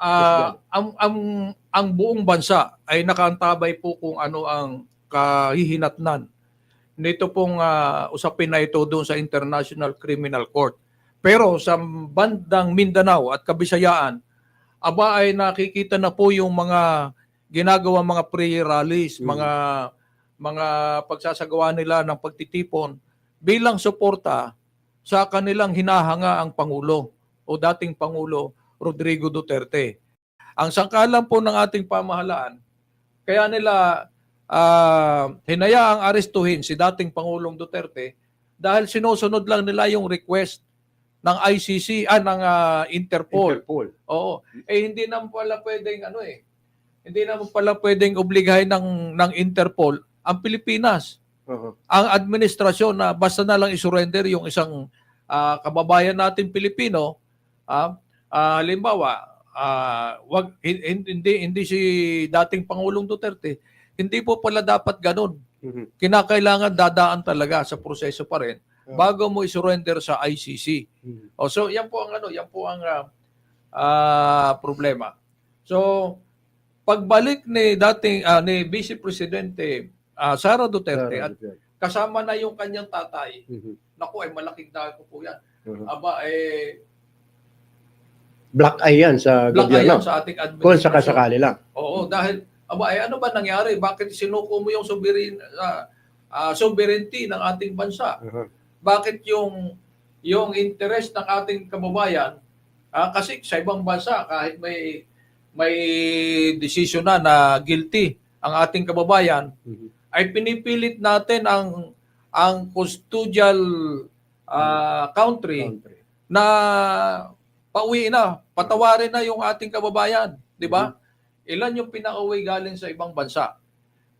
ah, ang, ang, ang buong bansa ay nakaantabay po kung ano ang kahihinatnan nito pong ah, usapin na ito doon sa International Criminal Court. Pero sa bandang Mindanao at Kabisayaan, aba ay nakikita na po yung mga ginagawa mga prayer rallies, Mm. mga mga pagsasagawa nila ng pagtitipon bilang suporta sa kanilang hinahanga ang Pangulo o dating Pangulo Rodrigo Duterte. Ang sangkalan po ng ating pamahalaan, kaya nila ah, hinayaang arestuhin si dating Pangulong Duterte dahil sinusunod lang nila yung request ng ICC, ah, ng ah, Interpol. Interpol. Oo. Eh hindi naman pala pwedeng ano eh. Hindi naman pala pwedeng obligahin ng ng Interpol ang Pilipinas. Oo. Ang administrasyon na basta na lang isurrender yung isang ah, kababayan natin Pilipino, ah, ah, halimbawa, ah, wag hin- hin- hindi hindi si dating Pangulong Duterte, hindi po pala dapat ganun. Mhm. Kinakailangan dadaan talaga sa proseso pa rin bago mo isurrender sa ICC. Mhm. Oh, so yan po ang ano, yan po ang ah, problema. So pagbalik ni dating ah, ni Vice Presidente ah, Sara Duterte at kasama na yung kanyang tatay. Mhm. Naku, ay malaking dako po yan. Mhm. Aba, eh, Black eye yan sa black eye yan sa ating Kung administration. sakasakali lang. Oo, dahil, aba, eh, ano ba nangyari? Bakit sinuko mo yung sovereign, ah, ah, sovereignty ng ating bansa? Mhm. bakit yung yung interest ng ating kababayan ah, kasi sa ibang bansa kahit may may decision na na guilty ang ating kababayan Mhm. ay pinipilit natin ang ang custodial ah, country Country. na pauwi na, patawarin na yung ating kababayan, di ba? Ilan yung pinauwi galing sa ibang bansa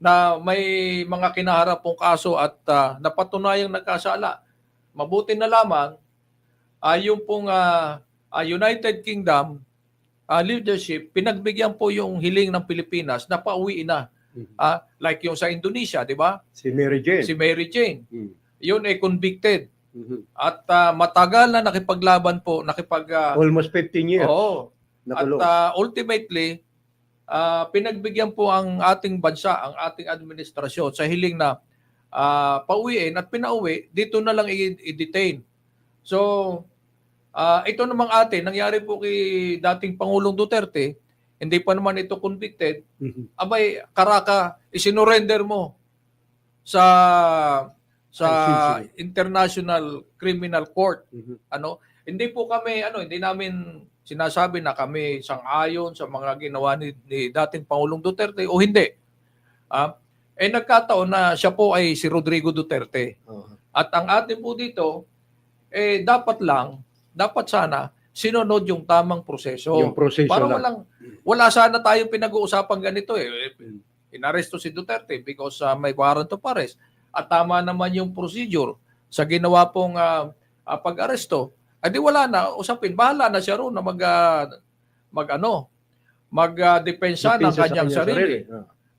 na may mga kinaharap pong kaso at ah, napatunayang nagkasala. Mabuti na lamang ah, yung pong ah, ah, United Kingdom ah, leadership, pinagbigyan po yung hiling ng Pilipinas na pauwi na. Mhm. Ah, like yung sa Indonesia, di ba? Si Mary Jane. Si Mary Jane. Mhm. Yun ay convicted. Mhm. At ah, matagal na nakipaglaban po, nakipag... ah, Almost 15 years. oo. At Nakulong. ah, ultimately, ah, pinagbigyan po ang ating bansa, ang ating administrasyon sa hiling na ah, pauwiin at pinauwi, dito na lang i-detain. So, ah, ito namang atin, nangyari po kay dating Pangulong Duterte, hindi pa naman ito convicted, Mhm. abay, karaka, isinurrender mo sa sa. International Criminal Court Mhm. ano hindi po kami ano hindi namin sinasabi na kami sang-ayon sa mga ginawa ni, ni dating Pangulong Duterte o hindi ah eh nagkataon na siya po ay si Rodrigo Duterte Oo. at ang atin po dito eh dapat lang dapat sana sinunod yung tamang proseso yung proseso para lang. walang wala sana tayong pinag-uusapan ganito eh inaresto si Duterte because uh, may warrant of arrest at tama naman yung procedure sa ginawa pong ah, ah, pag-aresto, adi wala na, usapin, bahala na siya roon na mag, ah, mag ano, mag-depensa ng Depensa sa kanyang sarili.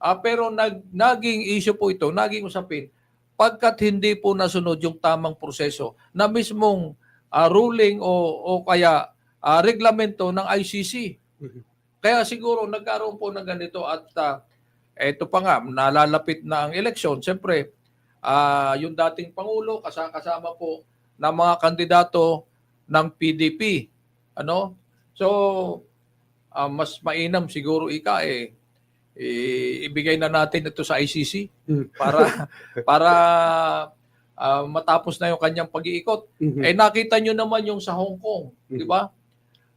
Ah, pero nag, naging issue po ito, naging usapin, pagkat hindi po nasunod yung tamang proseso na mismong ah, ruling o, o kaya ah, reglamento ng ICC. Mhm. Kaya siguro nagkaroon po ng ganito at ah, eto pa nga, nalalapit na ang eleksyon. Siyempre, ah, yung dating Pangulo, kasa- kasama po ng mga kandidato ng PDP. Ano? So, ah, mas mainam siguro ika eh, i- ibigay na natin ito sa ICC Hmm. para para ah, matapos na yung kanyang pag-iikot. Mhm. Eh nakita nyo naman yung sa Hong Kong, di Mhm. ba?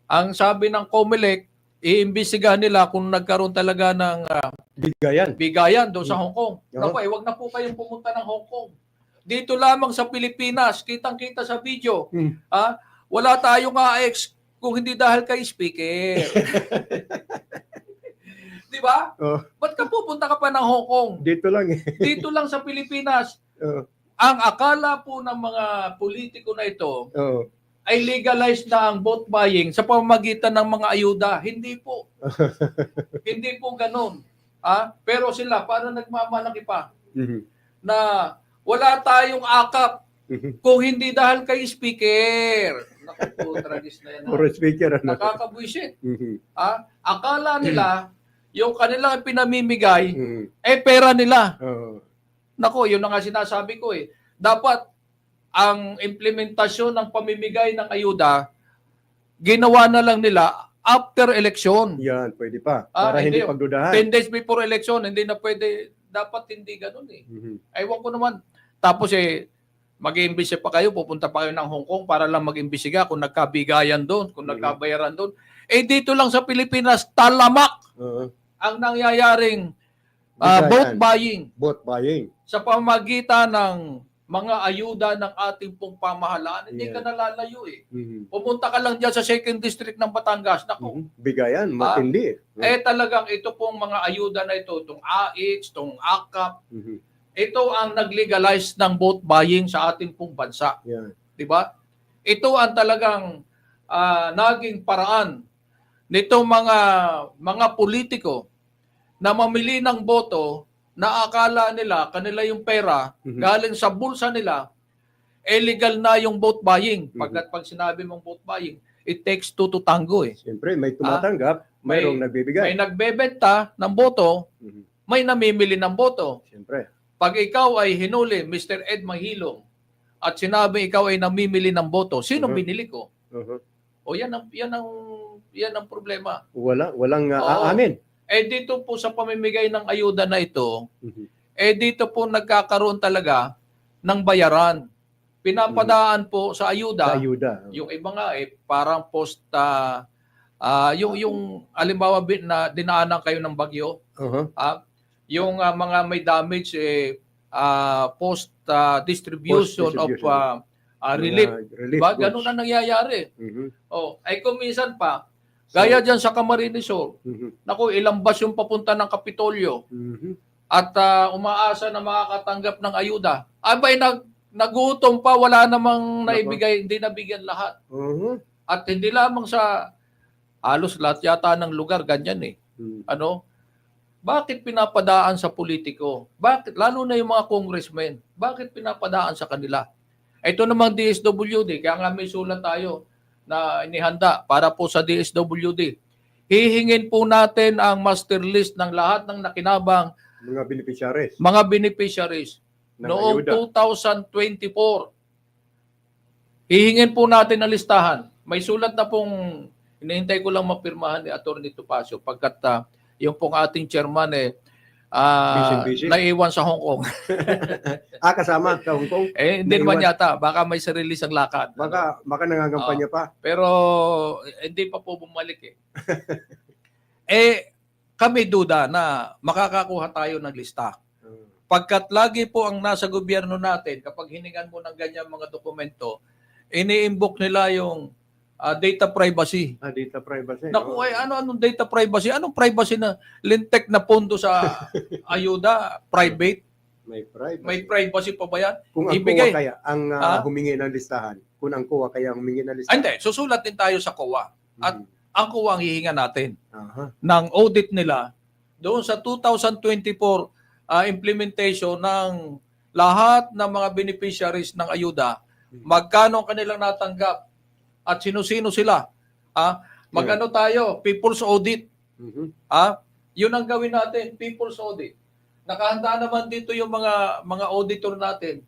Ang sabi ng COMELEC, iimbestigahan nila kung nagkaroon talaga ng ah, Bigayan. bigayan doon sa Mhm. Hong Kong. Oo. Naku, eh, wag na po kayong pumunta ng Hong Kong. Dito lamang sa Pilipinas, kitang-kita sa video, Hmm. ah, wala tayong AX kung hindi dahil kay speaker. di ba? Oh, Ba't ka pupunta ka pa ng Hong Kong? dito lang eh. Dito lang sa Pilipinas, Oo. ang akala po ng mga politiko na ito Oo. Ay legalized na ang vote buying sa pamamagitan ng mga ayuda. Hindi po. Hindi po ganun. Ah, pero sila, paano nagmamalaki pa Mhm. na wala tayong akap Mhm. Kung hindi dahil kay speaker. Naku po, tragis na yan. Puro speaker. Ano? Nakakabwisit. Mhm. Ah, akala nila yung kanilang pinamimigay Mhm. eh pera nila. Oo. Nako, yun na nga sinasabi ko eh. Dapat ang implementasyon ng pamimigay ng ayuda ginawa na lang nila after election. Yan, pwede pa. Ah, Para hindi hindi. pagdudahan. 10 days before election, hindi na pwede. Dapat hindi ganun eh. Mhm. Ewan ko naman. Tapos eh, mag-iimbisiga pa kayo, pupunta pa kayo ng Hong Kong para lang mag-imbisiga kung nagkabigayan doon, kung Mhm. nagkabayaran doon. Eh dito lang sa Pilipinas, talamak Oo. ang nangyayaring ah, Bigayan. vote buying Vote buying. sa pamagitan ng mga ayuda ng ating pong pamahalaan. Hindi Yeah. ka nalalayo eh. Mhm. Pumunta ka lang dyan sa 2nd District ng Batangas. Naku, Mhm. Bigayan, matindi. eh talagang ito pong mga ayuda na ito, itong AIX, itong AKAP, Mhm. ito ang nag-legalize ng vote buying sa ating pong bansa. Yan. Di ba? Ito ang talagang ah, naging paraan nitong mga mga politiko na mamili ng boto na akala nila kanila yung pera Mhm. galing sa bulsa nila illegal na yung vote buying. Mhm. Pagkat pag sinabi mong vote buying, it takes two to tango eh. Siyempre, may tumatanggap, mayroong May nagbibigay. nagbebenta ng boto, Mhm. may namimili ng boto. Siyempre. Pag ikaw ay hinuli, Mr. Ed Mahilong, at sinabi ikaw ay namimili ng boto, sino Mhm. binili ko? Mhm. O yan ang yan ang yan ang problema. Wala, walang uh, Oo. aamin. Eh dito po sa pamimigay ng ayuda na ito, Mhm. eh dito po nagkakaroon talaga ng bayaran. Pinapadaan po sa ayuda. Sa ayuda. Yung iba nga eh parang post ah, ah, yung yung alimbawa na dinaanan kayo ng bagyo, Uh-huh. ah, yung ah, mga may damage eh ah, post ah, distribution, of Post-distribution. ah, ah, relief. Mga relief goods. Ganun na nangyayari. Mhm. Oh, ay kung minsan pa, gaya dyan sa Camarines Sur, Mhm. naku, ilang bus yung papunta ng Kapitolyo Mhm. at ah, umaasa na makakatanggap ng ayuda. Abay, nag, nagutom pa, wala namang naibigay, hindi nabigyan lahat. Mhm. At hindi lamang sa halos lahat yata ng lugar, ganyan eh. Ano? Bakit pinapadaan sa politiko? Bakit? Lalo na yung mga congressmen. Bakit pinapadaan sa kanila? Ito namang DSWD, kaya nga may sulat tayo na inihanda para po sa DSWD. Hihingin po natin ang master list ng lahat ng nakinabang Mga beneficiaries. mga beneficiaries ng noong ayuda. 2024. Hihingin po natin ang listahan. May sulat na pong hinihintay ko lang mapirmahan ni Atty. Topacio pagkat ah, yung pong ating chairman eh ah, Busy-busy. naiwan sa Hong Kong. Ah, kasama sa Hong Kong. eh, hindi naman yata. Baka may sarili siyang lakad. Baka, baka nangangampanya pa. Pero hindi pa po bumalik eh. eh, kami duda na makakakuha tayo ng lista. Uh, Pagkat lagi po ang nasa gobyerno natin, kapag hiningan mo ng ganyan mga dokumento, ini-invoke nila yung ah, data privacy. ah, data privacy. Naku, Oo. ay, ano, anong data privacy? Anong privacy na lintek na pondo sa ayuda? Private? May privacy. May privacy pa ba yan? Kung ang ibigay. kaya ang uh, humingi ng listahan, kung ang kuha kaya ang humingi ng Ah, listahan. hindi, susulat din tayo sa COA. at- Mhm. Ang COA ang hihinga natin Aha. ng audit nila doon sa 2024 ah, implementation ng lahat ng mga beneficiaries ng ayuda, magkano ang kanilang natanggap at sino-sino sila. Ah, magano tayo, people's audit. Mhm. Ah, yun ang gawin natin, people's audit. Nakahanda naman dito yung mga mga auditor natin